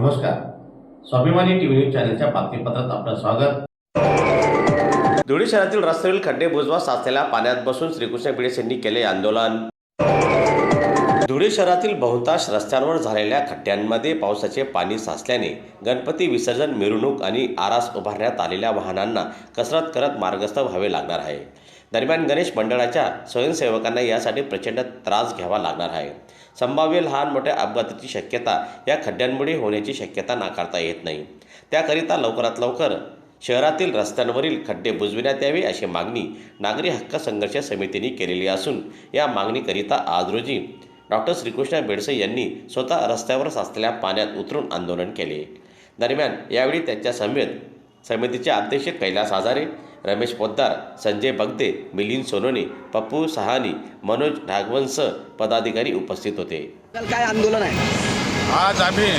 नमस्कार. स्वाभिमानी TV news चॅनलच्या बातमीपत्रात आपलं स्वागत. धुळे शहरातील रस्त्यावरील खड्डे बुजवा साचलेल्या पाण्यात बसून श्रीकृष्ण पिडेस यांनी केले आंदोलन. धुळे शहरातील बहुतांश रस्त्यांवर झालेल्या खड्ड्यांमध्ये पावसाचे पाणी साचल्याने गणपती विसर्जन मिरवणूक आणि आरास उभारण्यात आलेल्या वाहनांना कसरत करत मार्गस्थ व्हावे लागणार आहे. दरम्यान गणेश मंडळाच्या स्वयंसेवकांना यासाठी प्रचंड त्रास घ्यावा लागणार आहे. संभाव्य लहान मोठ्या अपघाताची शक्यता या खड्ड्यांमुळे होण्याची शक्यता नाकारता येत नाही. त्याकरिता लवकरात लवकर शहरातील रस्त्यांवरील खड्डे बुजविण्यात यावे अशी मागणी नागरी हक्क संघर्ष समितीने केलेली असून या मागणीकरिता आज रोजी डॉक्टर श्रीकृष्ण बेडसे यांनी स्वतः रस्त्यावर साचलेल्या पाण्यात उतरून आंदोलन केले. दरम्यान यावेळी त्यांच्या समेत समितीचे अध्यक्ष कैलास आजारे रमेश पोद्दार संजय बगदे मिलिंद सोनोने पप्पू सहानी मनोज ढागवंस पदाधिकारी उपस्थित होते. काय आंदोलन आहे? आज आम्ही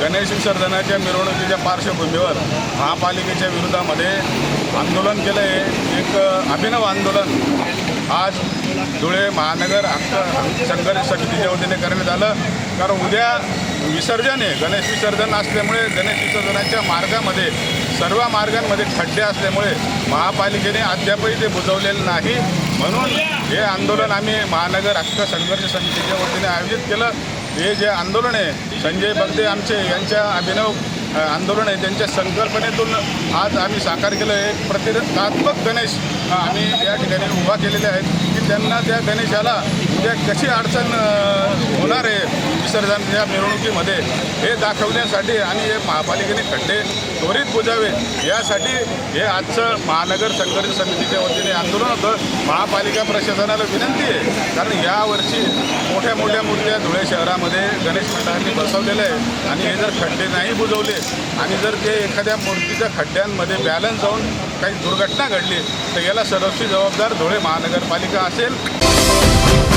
गणेश विसर्जनाच्या मिरवणुकीच्या पार्श्वभूमीवर महापालिकेच्या विरोधामध्ये आंदोलन केलं आहे एक अभिनव आंदोलन आज धुळे महानगर हक्क संघर्ष समितीच्या वतीने करण्यात आलं. कारण उद्या विसर्जन आहे. गणेश विसर्जन असल्यामुळे गणेश विसर्जनाच्या मार्गामध्ये सर्व मार्गांमध्ये खड्डे असल्यामुळे महापालिकेने अद्यापही ते बुजवलेलं नाही. म्हणून हे आंदोलन आम्ही महानगर हक्क संघर्ष समितीच्या वतीने आयोजित केलं. हे जे आंदोलन आहे संजय बगदे आमचे यांच्या अभिनव आंदोलन आहे त्यांच्या संकल्पनेतून आज आम्ही साकार केलं. एक प्रतिकात्मक गणेश आम्ही या ठिकाणी उभा केलेले आहेत. की त्यांना त्या गणेशाला उद्या कशी अडचण विसर्जन या मिरवणुकीमध्ये हे दाखवण्यासाठी आणि हे महापालिकेने खड्डे त्वरित बुजावे यासाठी हे आजचं महानगर संघर्ष समितीच्या वतीने आंदोलन होतं. महापालिका प्रशासनाला विनंती आहे कारण यावर्षी मोठ्या मोठ्या मूर्त्या धुळे शहरामध्ये गणेश मंडळांनी बसवलेल्या आहे आणि हे जर खड्डे नाही बुजवले आणि जर ते एखाद्या मूर्तीच्या खड्ड्यांमध्ये बॅलन्स जाऊन काही दुर्घटना घडली तर याला सर्वस्वी जबाबदार धुळे महानगरपालिका असेल.